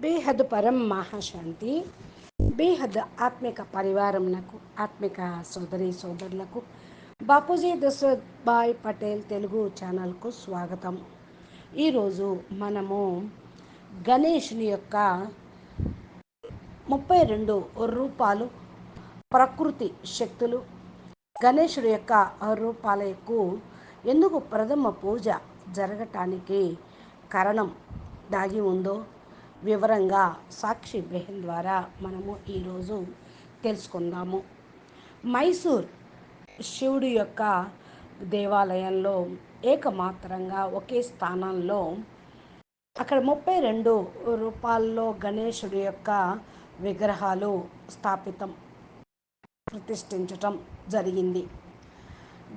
బేహద్ పరం మహాశాంతి బేహద్ ఆత్మిక పరివారంకు ఆత్మిక సోదరి సోదరులకు బాపూజీ దశరథ్ భాయ్ పటేల్ తెలుగు ఛానల్కు స్వాగతం. ఈరోజు మనము గణేష్ని యొక్క ముప్పై రెండు రూపాలు ప్రకృతి శక్తులు గణేశుడి యొక్క రూపాలకు ఎందుకు ప్రథమ పూజ జరగటానికి కారణం దాగి ఉందో వివరంగా సాక్షి బెహన్ ద్వారా మనము ఈరోజు తెలుసుకుందాము. మైసూర్ శివుడి యొక్క దేవాలయంలో ఏకమాత్రంగా ఒకే స్థానంలో అక్కడ ముప్పై రెండు రూపాల్లో గణేశుడి యొక్క విగ్రహాలు స్థాపితం ప్రతిష్ఠించటం జరిగింది.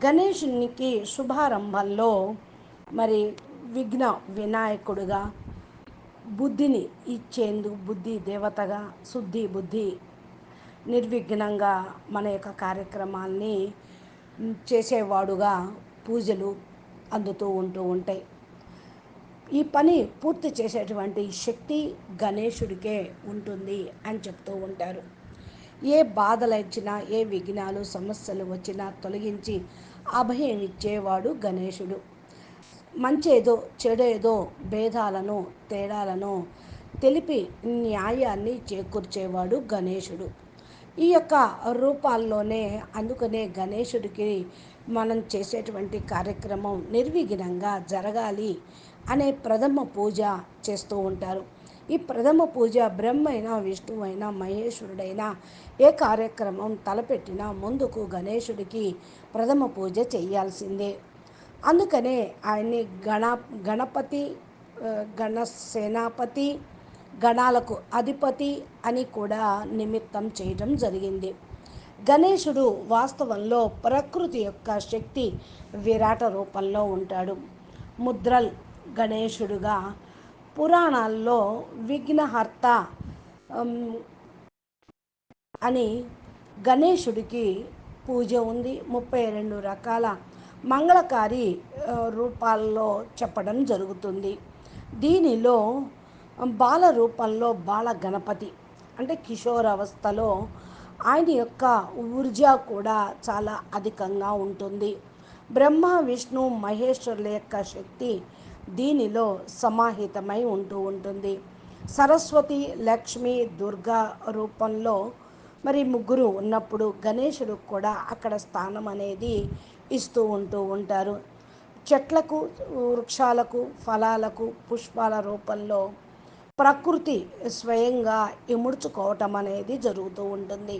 గణేషునికి శుభారంభంలో మరి విఘ్న వినాయకుడుగా బుద్ధిని ఇచ్చేందుకు బుద్ధి దేవతగా శుద్ధి బుద్ధి నిర్విఘ్నంగా మన యొక్క కార్యక్రమాల్ని చేసేవాడుగా పూజలు అందుతూ ఉంటూ ఉంటాయి. ఈ పని పూర్తి చేసేటువంటి శక్తి గణేశుడికే ఉంటుంది అని చెప్తూ ఉంటారు. ఏ బాధలు ఇచ్చినా ఏ విఘ్నాలు సమస్యలు వచ్చినా తొలగించి అభయం ఇచ్చేవాడు గణేశుడు. మంచేదో చెడేదో భేదాలను తేడాలను తెలిపి న్యాయాన్ని చేకూర్చేవాడు గణేశుడు. ఈ యొక్క రూపాల్లోనే అందుకనే గణేశుడికి మనం చేసేటువంటి కార్యక్రమం నిర్విఘ్నంగా జరగాలి అనే ప్రథమ పూజ చేస్తూ ఉంటారు. ఈ ప్రథమ పూజ బ్రహ్మైనా విష్ణువైనా మహేశ్వరుడైనా ఏ కార్యక్రమం తలపెట్టినా ముందుకు గణేశుడికి ప్రథమ పూజ చేయాల్సిందే. అందుకనే ఆయన్ని గణ గణపతి గణ సేనాపతి గణాలకు అధిపతి అని కూడా నిమిత్తం చేయడం జరిగింది. గణేశుడు వాస్తవంలో ప్రకృతి యొక్క శక్తి విరాట రూపంలో ఉంటాడు. ముద్రల్ గణేశుడుగా పురాణాల్లో విఘ్నహర్త అని గణేశుడికి పూజ ఉంది. ముప్పై రెండు రకాల మంగళకారి రూపాల్లో చెప్పడం జరుగుతుంది. దీనిలో బాల రూపంలో బాల గణపతి అంటే కిషోర అవస్థలో ఆయన యొక్క ఊర్జ కూడా చాలా అధికంగా ఉంటుంది. బ్రహ్మ విష్ణు మహేశ్వరుల యొక్క శక్తి దీనిలో సమాహితమై ఉంటూ ఉంటుంది. సరస్వతి లక్ష్మి దుర్గా రూపంలో మరి ముగ్గురు ఉన్నప్పుడు గణేశుడు కూడా అక్కడ స్థానం అనేది ఇస్తూ ఉంటూ ఉంటారు. చెట్లకు వృక్షాలకు ఫలాలకు పుష్పాల రూపంలో ప్రకృతి స్వయంగా ఇముడ్చుకోవటం అనేది జరుగుతూ ఉంటుంది.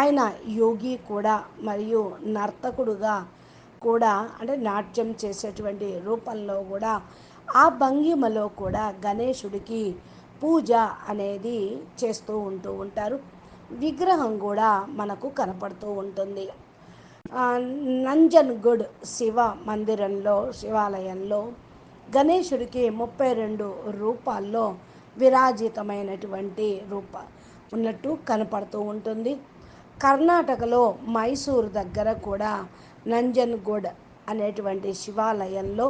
ఆయన యోగి కూడా మరియు నర్తకుడుగా కూడా అంటే నాట్యం చేసేటువంటి రూపంలో కూడా ఆ భంగిమలో కూడా గణేశుడికి పూజ అనేది చేస్తూ ఉంటూ ఉంటారు. విగ్రహం కూడా మనకు కనపడుతూ ఉంటుంది. నంజన్గుడ్ శివ మందిరంలో శివాలయంలో గణేశుడికి ముప్పై రెండు రూపాల్లో విరాజితమైనటువంటి రూప ఉన్నట్టు కనపడుతూ ఉంటుంది. కర్ణాటకలో మైసూర్ దగ్గర కూడా నంజన్గూడ్ అనేటువంటి శివాలయంలో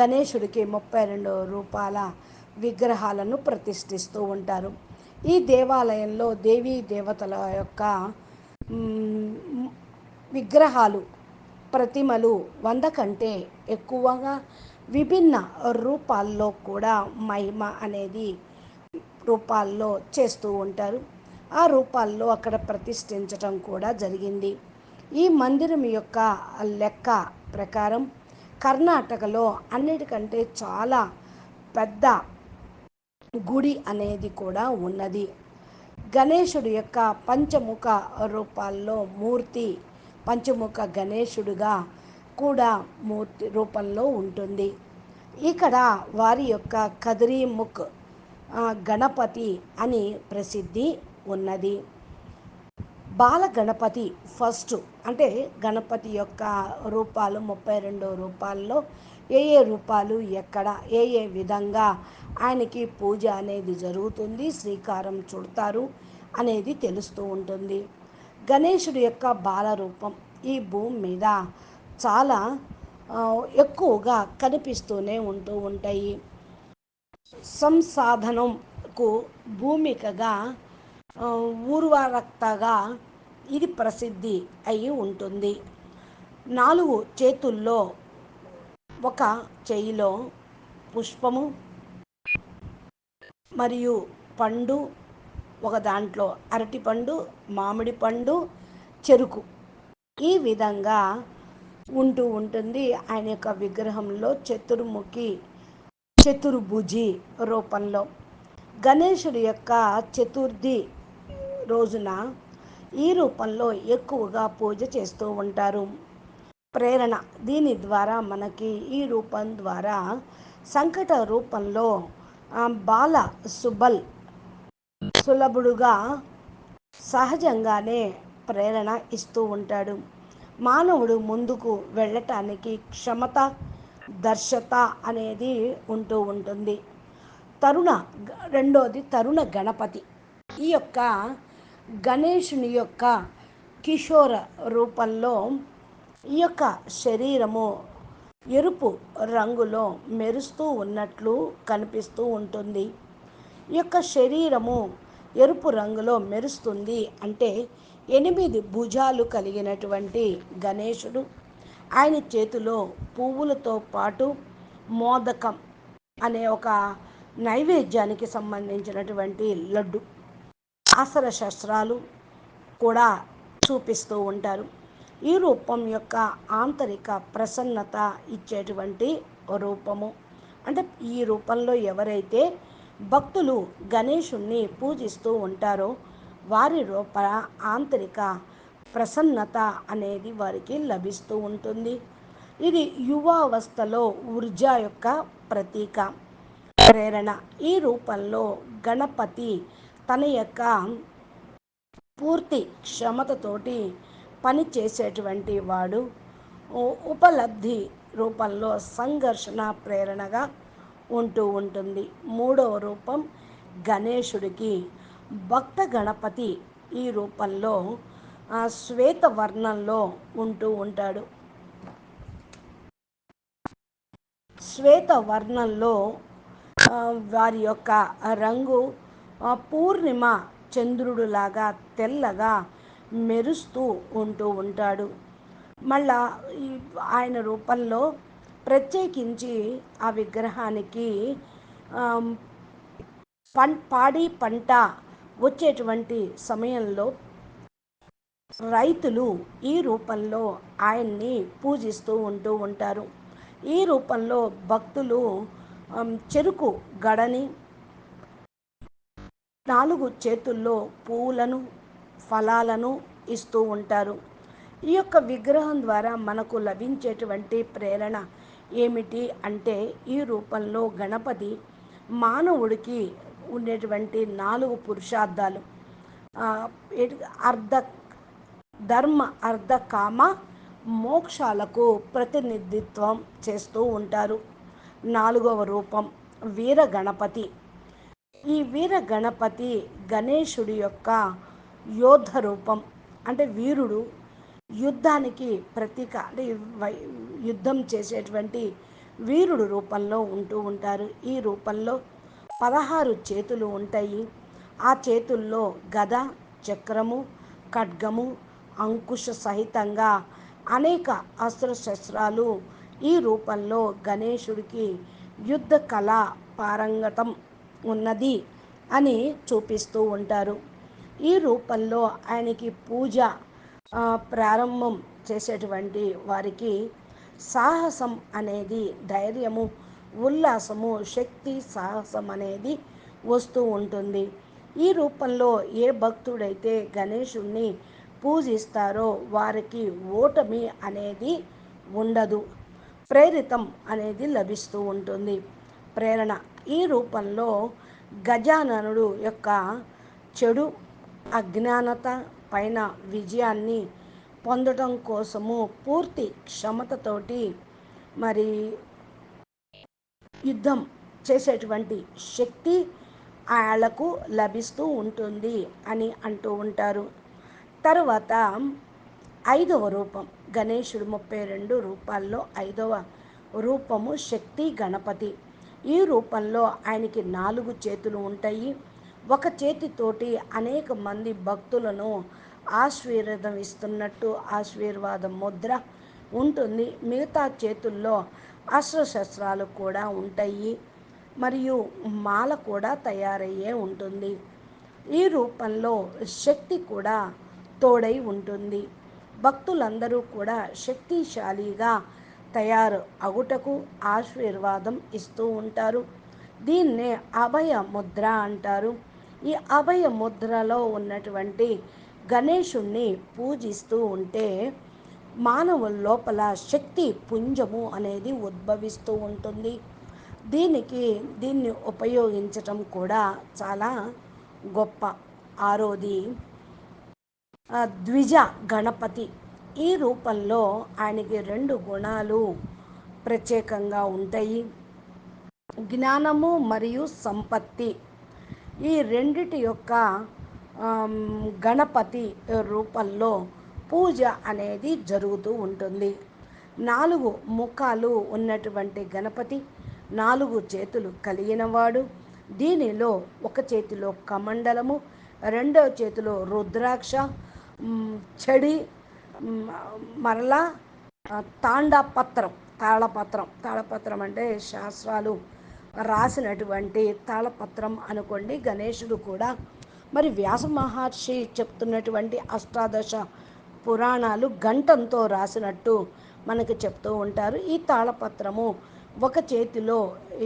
గణేశుడికి ముప్పై రెండు రూపాల విగ్రహాలను ప్రతిష్ఠిస్తూ ఉంటారు. ఈ దేవాలయంలో దేవీ దేవతల యొక్క విగ్రహాలు ప్రతిమలు వంద కంటే ఎక్కువగా విభిన్న రూపాల్లో కూడా మహిమ అనేది రూపాల్లో చేస్తూ ఉంటారు. ఆ రూపాల్లో అక్కడ ప్రతిష్ఠించటం కూడా జరిగింది. ఈ మందిరం యొక్క లెక్క ప్రకారం కర్ణాటకలో అన్నిటికంటే చాలా పెద్ద గుడి అనేది కూడా ఉన్నది. గణేశుడి యొక్క పంచముఖ రూపాల్లో మూర్తి పంచముఖ గణేశుడుగా కూడా మూర్తి రూపంలో ఉంటుంది. ఇక్కడ వారి యొక్క కదిరీముఖ్ గణపతి అని ప్రసిద్ధి ఉన్నది. బాల గణపతి ఫస్ట్ అంటే గణపతి యొక్క రూపాలు ముప్పై రెండు రూపాల్లో ఏ ఏ రూపాలు ఎక్కడ ఏ ఏ విధంగా ఆయనకి పూజ అనేది జరుగుతుంది శ్రీకారం చుడతారు అనేది తెలుస్తూ ఉంటుంది. గణేశుడి యొక్క బాలరూపం ఈ భూమి మీద చాలా ఎక్కువగా కనిపిస్తూనే ఉంటూ ఉంటాయి. సంసాధనంకు భూమికగా ఊర్వారక్తగా ఇది ప్రసిద్ధి అయి ఉంటుంది. నాలుగు చేతుల్లో ఒక చేయిలో పుష్పము మరియు పండు ఒక దాంట్లో అరటిపండు మామిడి పండు చెరుకు. ఈ విధంగా ఉంటూ ఉంటుంది ఆయన యొక్క విగ్రహంలో చతుర్ముఖి చతుర్భుజి రూపంలో. గణేశుడి యొక్క చతుర్థి రోజున ఈ రూపంలో ఎక్కువగా పూజ చేస్తూ ఉంటారు. ప్రేరణ దీని ద్వారా మనకి ఈ రూపం ద్వారా సంకట రూపంలో బాల సుబల్ సులభుడుగా సహజంగానే ప్రేరణ ఇస్తూ ఉంటాడు. మానవుడు ముందుకు వెళ్ళటానికి క్షమత దర్శత అనేది ఉంటూ ఉంటుంది. తరుణ రెండోది తరుణ గణపతి. ఈ యొక్క గణేషుని యొక్క కిషోర రూపంలో ఈ యొక్క శరీరము ఎరుపు రంగులో మెరుస్తూ ఉన్నట్లు కనిపిస్తూ ఉంటుంది. ఈ యొక్క శరీరము ఎరుపు రంగులో మెరుస్తుంది అంటే ఎనిమిది భుజాలు కలిగినటువంటి గణేశుడు. ఆయన చేతిలో పువ్వులతో పాటు మోదకం అనే ఒక నైవేద్యానికి సంబంధించినటువంటి లడ్డు ఆసర శస్త్రాలు కూడా చూపిస్తూ ఉంటారు. ఈ రూపం యొక్క ఆంతరిక ప్రసన్నత ఇచ్చేటువంటి రూపము. అంటే ఈ రూపంలో ఎవరైతే భక్తులు గణేషుణ్ణి పూజిస్తూ ఉంటారో. వారి లోపల ఆంతరిక ప్రసన్నత అనేది వారికి లభిస్తూ ఉంటుంది. ఇది యువావస్థలో ఊర్జా యొక్క ప్రతీక. ప్రేరణ. ఈ రూపంలో గణపతి తన యొక్క పూర్తి క్షమతతోటి పని చేసేటువంటి వాడు. ఉపలబ్ధి రూపంలో సంఘర్షణ ప్రేరణగా ఉంటూ ఉంటుంది. మూడవ రూపం గణేశుడికి. భక్త గణపతి ఈ రూపంలో శ్వేత వర్ణంలో ఉంటూ ఉంటాడు. శ్వేత వర్ణంలో వారి యొక్క రంగు పూర్ణిమ చంద్రుడులాగా తెల్లగా మెరుస్తూ ఉంటూ ఉంటాడు. మళ్ళా ఆయన రూపంలో ప్రత్యేకించి ఆ విగ్రహానికి పం పాడి పంట వచ్చేటువంటి సమయంలో రైతులు ఈ రూపంలో ఆయన్ని పూజిస్తూ ఉంటూ ఉంటారు. ఈ రూపంలో భక్తులు చెరుకు గడని నాలుగు చేతుల్లో పూలను ఫలాలను ఇస్తూ ఉంటారు. ఈ యొక్క విగ్రహం ద్వారా మనకు లభించేటువంటి ప్రేరణ ఏమిటి అంటే ఈ రూపంలో గణపతి మానవుడికి ఉండేటువంటి నాలుగు పురుషార్థాలు. అర్ధ ధర్మ అర్ధ కామ మోక్షాలకు ప్రతినిధిత్వం చేస్తూ ఉంటారు. నాలుగవ రూపం వీర గణపతి. ఈ వీర గణపతి గణేశుడి యొక్క యోధ రూపం. అంటే వీరుడు యుద్ధానికి ప్రతీక అంటే యుద్ధం చేసేటువంటి వీరుడు రూపంలో ఉంటూ ఉంటారు. ఈ రూపంలో పదహారు చేతులు ఉంటాయి. ఆ చేతుల్లో గద చక్రము ఖడ్గము అంకుశ సహితంగా అనేక అస్త్రశస్త్రాలు ఈ రూపంలో గణేశుడికి యుద్ధ కళ పారంగతం ఉన్నది అని చూపిస్తూ ఉంటారు. ఈ రూపంలో ఆయనకి పూజ ప్రారంభం చేసేటువంటి వారికి సాహసం అనేది ధైర్యము ఉల్లాసము శక్తి సాహసం అనేది వస్తూ ఉంటుంది. ఈ రూపంలో ఏ భక్తుడైతే గణేషుణ్ణి పూజిస్తారో వారికి ఓటమి అనేది ఉండదు. ప్రేరితం అనేది లభిస్తూ ఉంటుంది. ప్రేరణ. ఈ రూపంలో గజాననుడు యొక్క చెడు అజ్ఞానత పైన విజయాన్ని పొందడం కోసము పూర్తి క్షమతతోటి మరి యుద్ధం చేసేటువంటి శక్తి వాళ్ళకు లభిస్తూ ఉంటుంది అని అంటూ ఉంటారు. తరువాత ఐదవ రూపం గణేశుడు ముప్పై రెండు రూపాల్లో ఐదవ రూపము శక్తి గణపతి. ఈ రూపంలో ఆయనకి నాలుగు చేతులు ఉంటాయి. ఒక చేతితోటి అనేక మంది భక్తులను ఆశీర్వాదం ఇస్తున్నట్టు ఆశీర్వాదం ముద్ర ఉంటుంది. మిగతా చేతుల్లో అస్త్రశస్త్రాలు కూడా ఉంటాయి. మరియు మాల కూడా తయారయ్యే ఉంటుంది. ఈ రూపంలో శక్తి కూడా తోడై ఉంటుంది. భక్తులందరూ కూడా శక్తిశాలిగా తయారు అగుటకు ఆశీర్వాదం ఇస్తూ ఉంటారు. దీన్నే అభయ ముద్ర అంటారు. ఈ అభయ ముద్రలో ఉన్నటువంటి గణేశుణ్ణి పూజిస్తూ ఉంటే మానవుల లోపల శక్తి పుంజము అనేది ఉద్భవిస్తూ ఉంటుంది. దీనికి దీన్ని ఉపయోగించటం కూడా చాలా గొప్ప. ఆరోది ద్విజ గణపతి. ఈ రూపంలో ఆయనకి రెండు గుణాలు ప్రత్యేకంగా ఉంటాయి. జ్ఞానము మరియు సంపత్తి. ఈ రెండిటి యొక్క గణపతి రూపంలో పూజ అనేది జరుగుతూ ఉంటుంది. నాలుగు ముఖాలు ఉన్నటువంటి గణపతి నాలుగు చేతులు కలిగినవాడు. దీనిలో ఒక చేతిలో కమండలము రెండవ చేతిలో రుద్రాక్ష చెడి మరలా తాండపత్రం తాళపత్రం. తాళపత్రం అంటే శాస్త్రాలు రాసినటువంటి తాళపత్రం అనుకోండి. గణేశుడు కూడా మరి వ్యాస మహర్షి చెప్తున్నటువంటి అష్టాదశ పురాణాలు గంటంతో రాసినట్టు మనకు చెప్తూ ఉంటారు. ఈ తాళపత్రము ఒక చేతిలో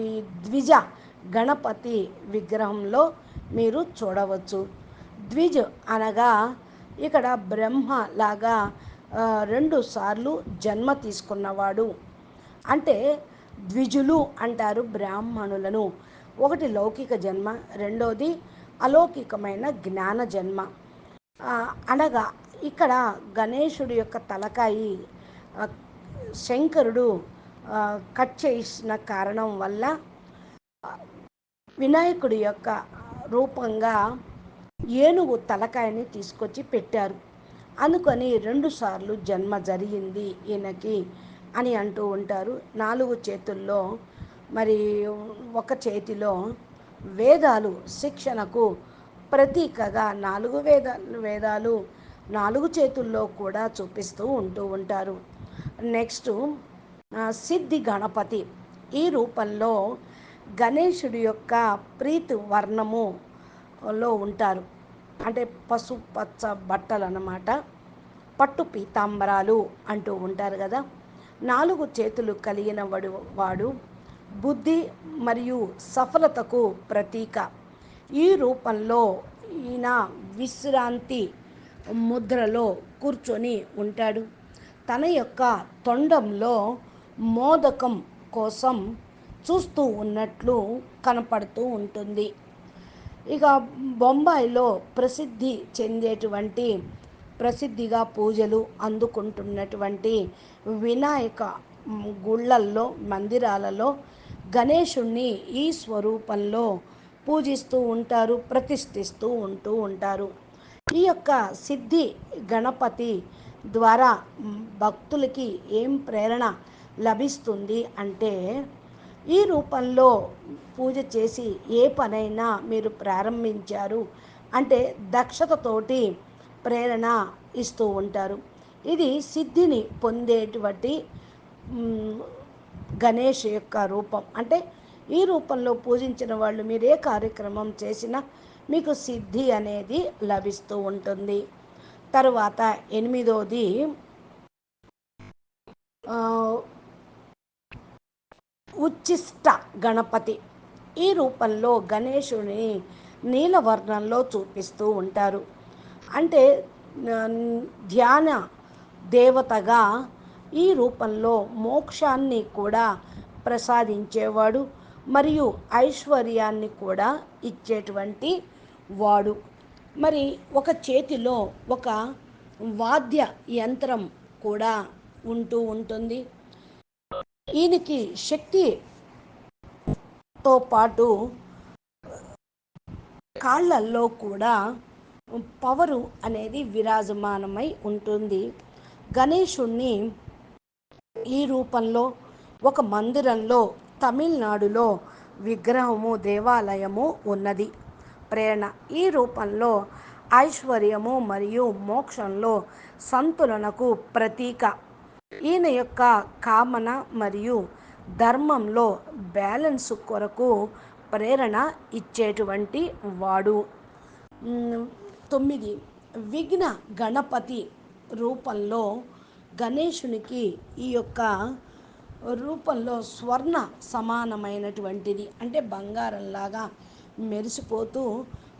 ఈ ద్విజ గణపతి విగ్రహంలో మీరు చూడవచ్చు. ద్విజ్ అనగా ఇక్కడ బ్రహ్మ లాగా రెండు సార్లు జన్మ తీసుకున్నవాడు. అంటే ద్విజులు అంటారు బ్రాహ్మణులను. ఒకటి లౌకిక జన్మ రెండోది అలౌకికమైన జ్ఞాన జన్మ. అనగా ఇక్కడ గణేశుడి యొక్క తలకాయి శంకరుడు కట్ చేసిన కారణం వల్ల వినాయకుడి యొక్క రూపంగా ఏనుగు తలకాయని తీసుకొచ్చి పెట్టారు. అనుకొని రెండుసార్లు జన్మ జరిగింది ఈయనకి అని అంటూ ఉంటారు. నాలుగు చేతుల్లో మరి ఒక చేతిలో వేదాలు శిక్షణకు ప్రతీకగా నాలుగు వేద వేదాలు నాలుగు చేతుల్లో కూడా చూపిస్తూ ఉంటూ ఉంటారు. నెక్స్ట్ సిద్ధి గణపతి. ఈ రూపంలో గణేశుడి యొక్క ప్రీతి వర్ణము లో ఉంటారు. అంటే పసుపచ్చ బట్టలు అన్నమాట. పట్టు పీతాంబరాలు అంటూ ఉంటారు కదా. నాలుగు చేతులు కలిగిన వాడు వాడు బుద్ధి మరియు సఫలతకు ప్రతీక. ఈ రూపంలో ఈయన విశ్రాంతి ముద్రలో కూర్చొని ఉంటాడు. తన యొక్క తొండంలో మోదకం కోసం చూస్తూ ఉన్నట్లు కనపడుతూ ఉంటుంది. ఇక బొంబాయిలో ప్రసిద్ధి చెందేటువంటి ప్రసిద్ధిగా పూజలు అందుకుంటున్నటువంటి వినాయక గుళ్ళల్లో మందిరాలలో గణేషుణ్ణి ఈ స్వరూపంలో పూజిస్తూ ఉంటారు ప్రతిష్ఠిస్తూ ఉంటూ ఉంటారు. ఈ యొక్క సిద్ధి గణపతి ద్వారా భక్తులకి ఏం ప్రేరణ లభిస్తుంది అంటే ఈ రూపంలో పూజ చేసి ఏ పనైనా మీరు ప్రారంభించారు అంటే దక్షతతోటి ప్రేరణ ఇస్తూ ఉంటారు. ఇది సిద్ధిని పొందేటువంటి గణేష్ యొక్క రూపం. అంటే ఈ రూపంలో పూజించిన వాళ్ళు మీరు ఏ కార్యక్రమం చేసినా మీకు సిద్ధి అనేది లభిస్తూ ఉంటుంది. తరువాత ఎనిమిదోది ఉచ్చిష్ట గణపతి. ఈ రూపంలో గణేషుని నీలవర్ణంలో చూపిస్తూ ఉంటారు. అంటే ధ్యాన దేవతగా ఈ రూపంలో మోక్షాన్ని కూడా ప్రసాదించేవాడు మరియు ఐశ్వర్యాన్ని కూడా ఇచ్చేటువంటి వాడు. మరి ఒక చేతిలో ఒక వాద్య యంత్రం కూడా ఉంటూ ఉంటుంది. ఈయనకి శక్తితో పాటు కాళ్ళల్లో కూడా పవరు అనేది విరాజమానమై ఉంటుంది. గణేషుణ్ణి ఈ రూపంలో ఒక మందిరంలో తమిళనాడులో విగ్రహము దేవాలయము ఉన్నది. ప్రేరణ. ఈ రూపంలో ఐశ్వర్యము మరియు మోక్షంలో సంతులనకు ప్రతీక. ఈయన యొక్క కామన మరియు ధర్మంలో బ్యాలెన్స్ కొరకు ప్రేరణ ఇచ్చేటువంటి వాడు. తొమ్మిది. విఘ్న గణపతి రూపంలో గణేషునికి ఈ యొక్క రూపంలో స్వర్ణ సమానమైనటువంటిది అంటే బంగారంలాగా మెరిసిపోతూ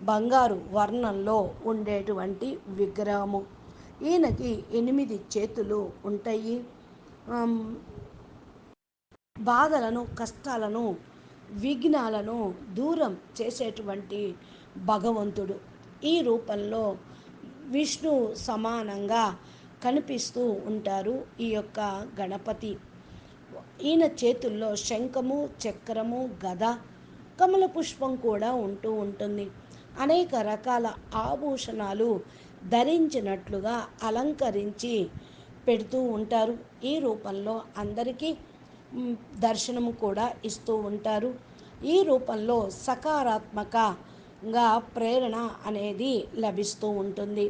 బంగారు వర్ణంలో ఉండేటువంటి విగ్రహము. ఈయనకి ఎనిమిది చేతులు ఉంటాయి. బాధలను కష్టాలను విఘ్నాలను దూరం చేసేటువంటి భగవంతుడు. ఈ రూపంలో విష్ణు సమానంగా కనిపిస్తూ ఉంటారు ఈ యొక్క గణపతి. ఈయన చేతుల్లో శంఖము చక్రము గద కమల పుష్పం కూడా ఉంటూ ఉంటుంది. అనేక రకాల ఆభూషణాలు ధరించినట్లుగా అలంకరించి పెడుతూ ఉంటారు. ఈ రూపంలో అందరికీ దర్శనము కూడా ఇస్తూ ఉంటారు. ఈ రూపంలో సకారాత్మకంగా ప్రేరణ అనేది లభిస్తూ ఉంటుంది.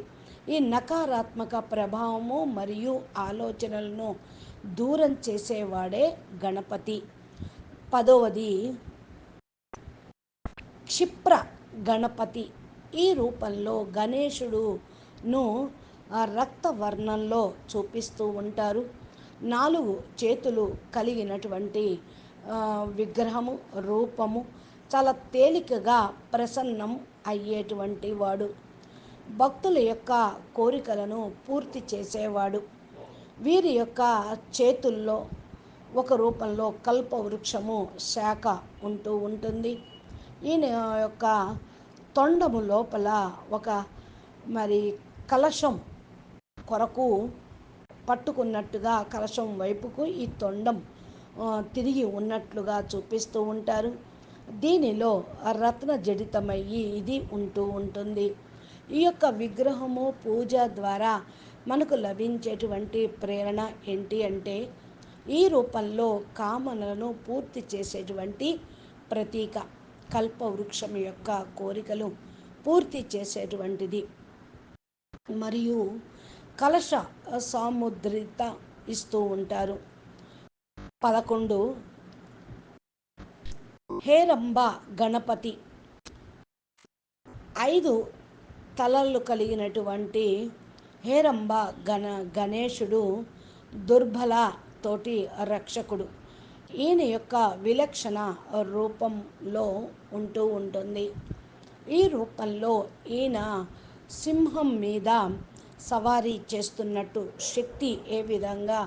ఈ నకారాత్మక ప్రభావము మరియు ఆలోచనలను దూరం చేసేవాడే గణపతి. పదవది క్షిప్ర గణపతి. ఈ రూపంలో గణేశుడును రక్తవర్ణంలో చూపిస్తూ ఉంటారు. నాలుగు చేతులు కలిగినటువంటి విగ్రహము రూపము చాలా తేలికగా ప్రసన్నం అయ్యేటువంటి వాడు. భక్తుల యొక్క కోరికలను పూర్తి చేసేవాడు. వీరి యొక్క చేతుల్లో ఒక రూపంలో కల్ప వృక్షము శాఖ ఉంటూ ఉంటుంది. ఈయన యొక్క తొండము లోపల ఒక మరి కలశం కొరకు పట్టుకున్నట్టుగా కలశం వైపుకు ఈ తొండం తిరిగి ఉన్నట్లుగా చూపిస్తూ ఉంటారు. దీనిలో రత్న జడితమయ్యి ఇది ఉంటూ ఉంటుంది. ఈ యొక్క విగ్రహము పూజ ద్వారా మనకు లభించేటువంటి ప్రేరణ ఏంటి అంటే ఈ రూపంలో కామనలను పూర్తి చేసేటువంటి ప్రతీక కల్పవృక్షం యొక్క కోరికలు పూర్తి చేసేటువంటిది. మరియు కలశ సాముద్రిత ఇస్తూ ఉంటారు. పదకొండు హేరంబ గణపతి. ఐదు తలలు కలిగినటువంటి హేరంబ గణ గణేశుడు దుర్బల తోటి రక్షకుడు. ఈయన యొక్క విలక్షణ రూపంలో ఉంటూ ఉంటుంది. ఈ రూపంలో ఈయన సింహం మీద సవారీ చేస్తున్నట్టు శక్తి ఏ విధంగా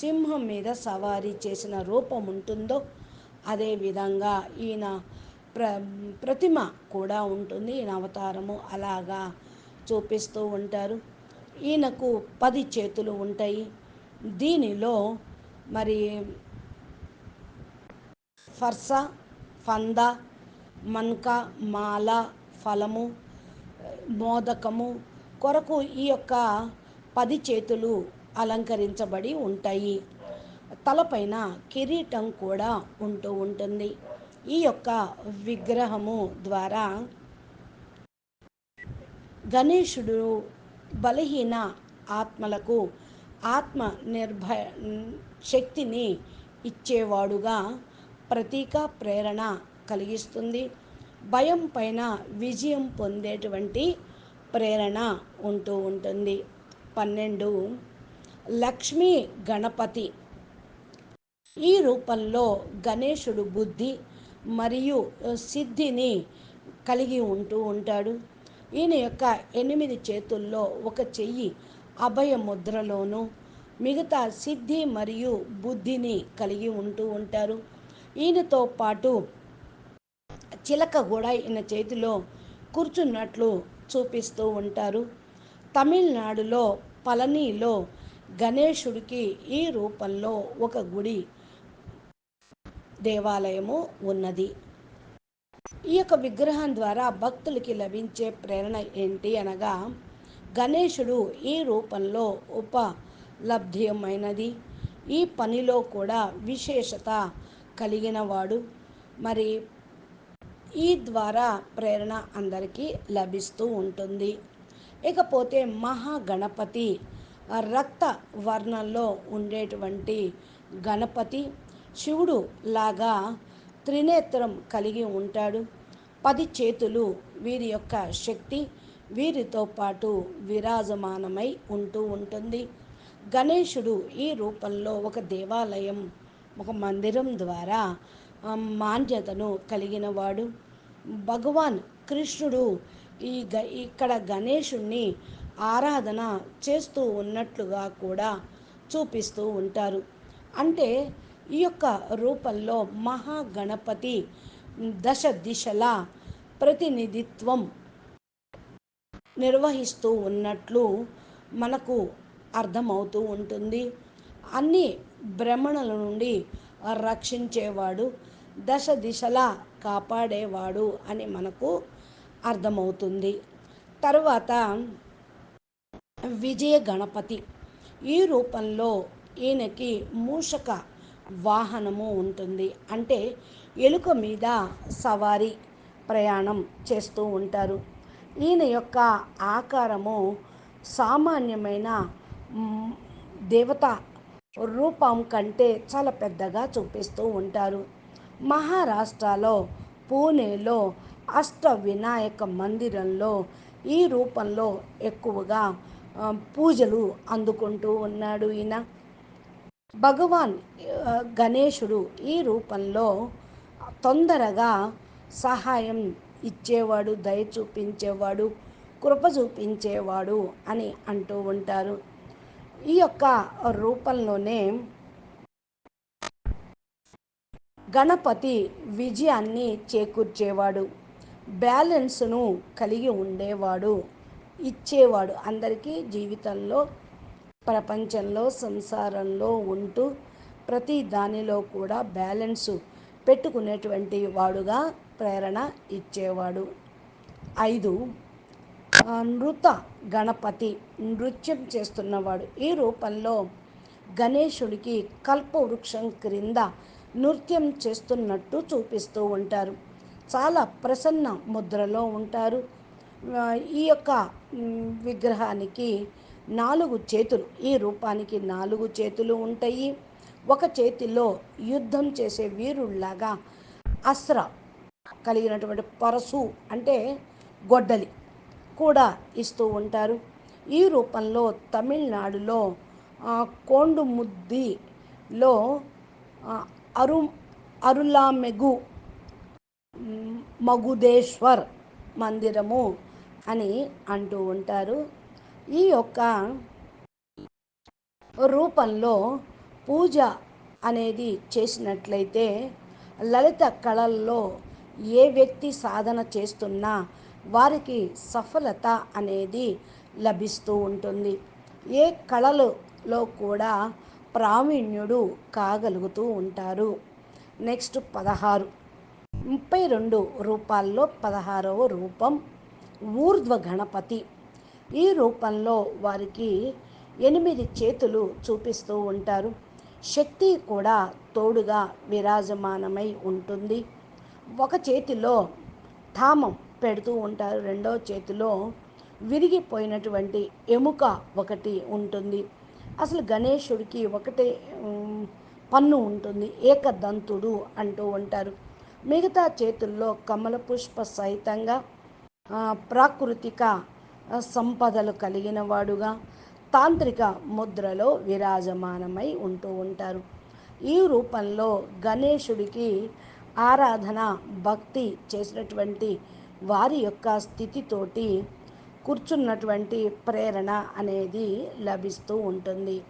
సింహం మీద సవారీ చేసిన రూపం ఉంటుందో అదేవిధంగా ఈయన ప్ర ప్రతిమ కూడా ఉంటుంది. ఈయన అవతారము అలాగా చూపిస్తూ ఉంటారు. ఈయనకు పది చేతులు ఉంటాయి. దీనిలో మరి ఫర్స ఫంద మన్క మాల ఫలము మోదకము కొరకు ఈ యొక్క పది చేతులు అలంకరించబడి ఉంటాయి. తలపైన కిరీటం కూడా ఉంటూ ఉంటుంది. ఈ యొక్క విగ్రహము ద్వారా గణేశుడు బలహీన ఆత్మలకు ఆత్మ నిర్భ శక్తిని ఇచ్చేవాడుగా ప్రతీక ప్రేరణ కలిగిస్తుంది. భయం పైన విజయం పొందేటువంటి ప్రేరణ ఉంటూ ఉంటుంది. పన్నెండు లక్ష్మీ గణపతి. ఈ రూపంలో గణేశుడు బుద్ధి మరియు సిద్ధిని కలిగి ఉంటూ ఉంటాడు. ఈయన యొక్క ఎనిమిది చేతుల్లో ఒక చెయ్యి అభయ ముద్రలోను మిగతా సిద్ధి మరియు బుద్ధిని కలిగి ఉంటూ ఉంటారు. ఈయనతో పాటు చిలక కూడా ఈయన చేతిలో కూర్చున్నట్లు చూపిస్తూ ఉంటారు. తమిళనాడులో పళనిలో గణేశుడికి ఈ రూపంలో ఒక గుడి దేవాలయము ఉన్నది. ఈ యొక్క విగ్రహం ద్వారా భక్తులకి లభించే ప్రేరణ ఏంటి అనగా గణేశుడు ఈ రూపంలో ఉపలబ్ధ్యమైనది. ఈ పనిలో కూడా విశేషత కలిగిన వాడు మరి ఈ ద్వారా ప్రేరణ అందరికీ లభిస్తూ ఉంటుంది. ఇకపోతే మహాగణపతి రక్త వర్ణంలో ఉండేటువంటి గణపతి శివుడు లాగా త్రినేత్రం కలిగి ఉంటాడు. పది చేతులు వీరి యొక్క శక్తి వీరితో పాటు విరాజమానమై ఉంటూ ఉంటుంది. గణేశుడు ఈ రూపంలో ఒక దేవాలయం ఒక మందిరం ద్వారా మాన్యతను కలిగినవాడు భగవాన్ కృష్ణుడు ఈ గ ఇక్కడ గణేశుణ్ణి ఆరాధన చేస్తూ ఉన్నట్లుగా కూడా చూపిస్తూ ఉంటారు. అంటే ఈ యొక్క రూపంలో మహాగణపతి దశ దిశల ప్రతినిధిత్వం నిర్వహిస్తూ ఉన్నట్లు మనకు అర్థమవుతూ ఉంటుంది. అన్ని భ్రమణల నుండి రక్షించేవాడు దశ దిశలా కాపాడేవాడు అని మనకు అర్థమవుతుంది. తరువాత విజయ గణపతి ఈ రూపంలో ఈయనకి మూషక వాహనము ఉంటుంది. అంటే ఎలుక మీద సవారీ ప్రయాణం చేస్తూ ఉంటారు. ఈయన యొక్క ఆకారము సామాన్యమైన దేవత రూపం కంటే చాలా పెద్దగా చూపిస్తూ ఉంటారు. మహారాష్ట్రలో పూణేలో అష్ట వినాయక మందిరంలో ఈ రూపంలో ఎక్కువగా పూజలు అందుకుంటూ ఉన్నాడు ఈయన. భగవాన్ గణేశుడు ఈ రూపంలో తొందరగా సహాయం ఇచ్చేవాడు దయ చూపించేవాడు కృప చూపించేవాడు అని అంటూ ఉంటారు. ఈ యొక్క రూపంలోనే గణపతి విజయాన్ని చేకూర్చేవాడు బ్యాలెన్స్ను కలిగి ఉండేవాడు ఇచ్చేవాడు అందరికీ జీవితంలో ప్రపంచంలో సంసారంలో ఉంటూ ప్రతి దానిలో కూడా బ్యాలెన్స్ పెట్టుకునేటువంటి వాడుగా ప్రేరణ ఇచ్చేవాడు. ఐదు నృత గణపతి నృత్యం చేస్తున్నవాడు. ఈ రూపంలో గణేశుడికి కల్పవృక్షం క్రింద నృత్యం చేస్తున్నట్టు చూపిస్తూ ఉంటారు. చాలా ప్రసన్న ముద్రలో ఉంటారు. ఈ యొక్క విగ్రహానికి నాలుగు చేతులు. ఈ రూపానికి నాలుగు చేతులు ఉంటాయి. ఒక చేతిలో యుద్ధం చేసే వీరుల్లాగా అస్ర కలిగినటువంటి పరసు అంటే గొడ్డలి కూడా ఇస్తూ ఉంటారు. ఈ రూపంలో తమిళనాడులో కోండుముద్దిలో అరు అరులామెగు మగుదేశ్వర్ మందిరము అని అంటూ ఉంటారు. ఈ యొక్క రూపంలో పూజ అనేది చేసినట్లయితే లలిత కళల్లో ఏ వ్యక్తి సాధన చేస్తున్నా వారికి సఫలత అనేది లభిస్తూ ఉంటుంది. ఏ కళలలో కూడా ప్రావీణ్యుడు కాగలుగుతూ ఉంటారు. నెక్స్ట్ పదహారు. ముప్పై రెండు రూపాల్లో పదహారవ రూపం ఊర్ధ్వ గణపతి ఈ రూపంలో వారికి ఎనిమిది చేతులు చూపిస్తూ ఉంటారు. శక్తి కూడా తోడుగా విరాజమానమై ఉంటుంది. ఒక చేతిలో ధామం పెడుతూ ఉంటారు. రెండో చేతిలో విరిగిపోయినటువంటి ఎముక ఒకటి ఉంటుంది. అసలు గణేశుడికి ఒకటే పన్ను ఉంటుంది. ఏకదంతుడు అంటూ ఉంటారు. మిగతా చేతుల్లో కమల పుష్ప సహితంగా ప్రాకృతిక సంపదలు కలిగిన వాడుగా తాంత్రిక ముద్రలో విరాజమానమై ఉంటూ ఉంటారు. ఈ రూపంలో గణేశుడికి ఆరాధన భక్తి చేసినటువంటి వారి యొక్క స్థితితోటి కూర్చున్నటువంటి ప్రేరణ అనేది లభిస్తూ ఉంటుంది.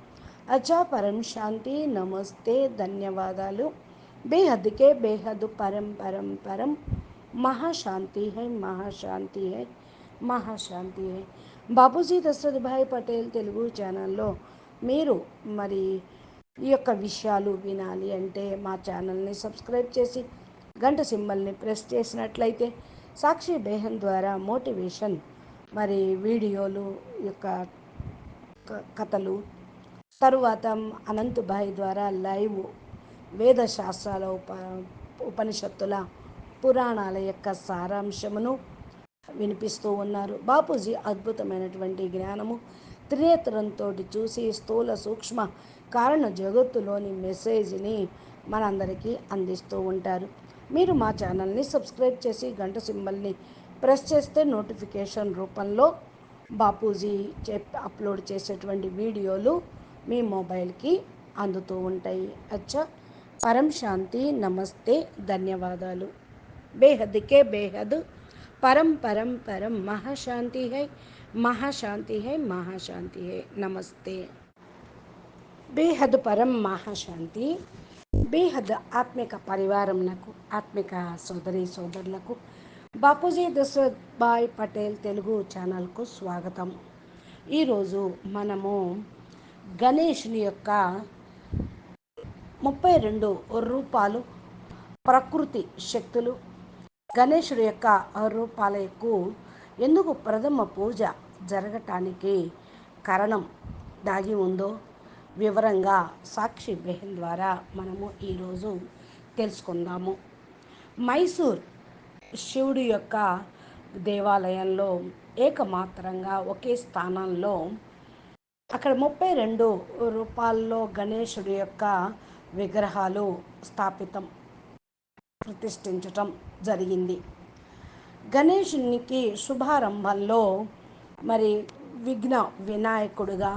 అచా పరం శాంతి నమస్తే ధన్యవాదాలు. బేహద్కే బేహద్ పరం పరం పరం. మహాశాంతి హై మహాశాంతి హై మహాశాంతి. బాపూజీ దశరథభాయ్ పటేల్ తెలుగు ఛానల్లో మీరు మరి ఈ యొక్క విషయాలు వినాలి అంటే మా ఛానల్ని సబ్స్క్రైబ్ చేసి గంట సింబల్ని ప్రెస్ చేసినట్లయితే సాక్షి బేహన్ ద్వారా మోటివేషన్ మరి వీడియోలు యొక్క కథలు తరువాత అనంతభాయ్ ద్వారా లైవ్ వేద శాస్త్రాల ఉప ఉపనిషత్తుల పురాణాల యొక్క సారాంశమును వినిపిస్తూ ఉన్నారు. బాపూజీ అద్భుతమైనటువంటి జ్ఞానము త్రినేత్రంతో చూసి స్థూల సూక్ష్మ కారణ జగత్తులోని మెసేజ్ని మనందరికీ అందిస్తూ ఉంటారు. మీరు మా ఛానల్ని సబ్స్క్రైబ్ చేసి గంట సింబల్ని ప్రెస్ చేస్తే నోటిఫికేషన్ రూపంలో బాపూజీ చెప్ అప్లోడ్ చేసేటువంటి వీడియోలు మీ మొబైల్కి అందుతూ ఉంటాయి. అచ్చా. పరం శాంతి. నమస్తే. ధన్యవాదాలు. బేహద్కే బేహద్. పరం పరం పరం మహాశాంతి హై మహాశాంతి హై మహాశాంతి హై. నమస్తే. బేహద్ పరం మహాశాంతి బేహద్ ఆత్మిక పరివారంలకు ఆత్మిక సోదరి సోదరులకు బాపూజీ దశరథ్ భాయ్ పటేల్ తెలుగు ఛానల్కు స్వాగతం. ఈరోజు మనము గణేష్ని యొక్క ముప్పై రెండు రూపాలు ప్రకృతి శక్తులు గణేశుడు యొక్క రూపాలకు ఎందుకు ప్రథమ పూజ జరగటానికి కారణం దాగి ఉందో వివరంగా సాక్షి బెహన్ ద్వారా మనము ఈరోజు తెలుసుకుందాము. మైసూర్ శివుడి యొక్క దేవాలయంలో ఏకమాత్రంగా ఒకే స్థానంలో అక్కడ ముప్పై రెండు రూపాల్లో గణేశుడి యొక్క విగ్రహాలు స్థాపితం ప్రతిష్ఠించటం జరిగింది. గణేషునికి శుభారంభంలో మరి విఘ్న వినాయకుడుగా